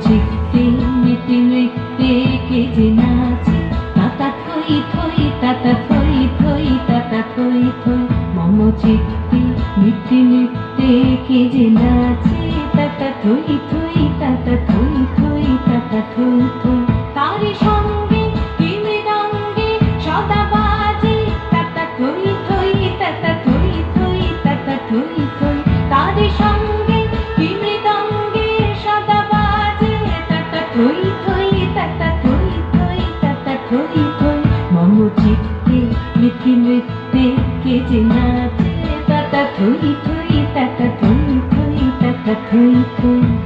চিকতে মেতে মেতে কে যে নাচে তাতা থই থই তাতা থই থই তাতা থই থই মম চিকতে মিটতে মিটতে কে যে নাচে তাতা থই থই থই থই তাতা থই থই তাতা থই থই হাসি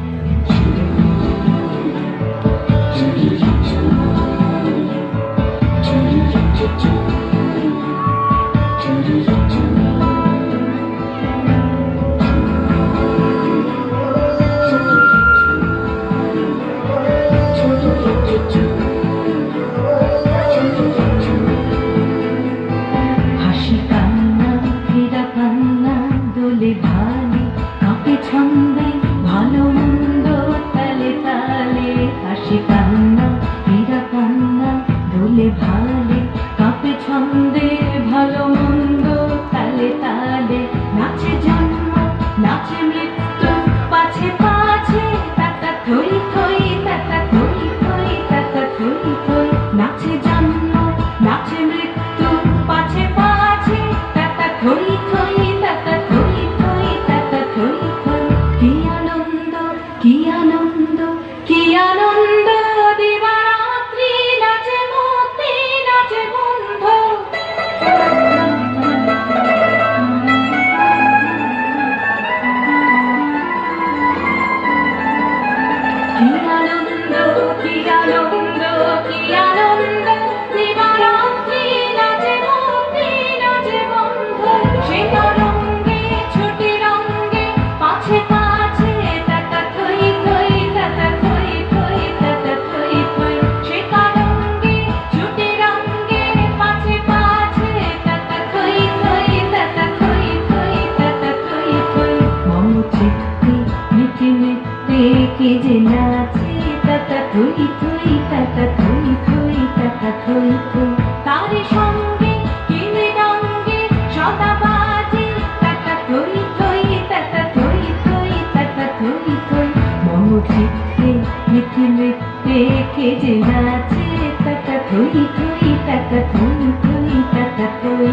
কে যে নাচে তাতা থই থই তাতা থই থই তাতা থই থই। তার সঙ্গে কি মৃদঙ্গে সদা বাজে তাতা থই থই তাতা থই থই তাতা থই মম চিত্তে মিটে মিটে কে যে নাচে তাতা থই থই তাতা থই থই তাতা থই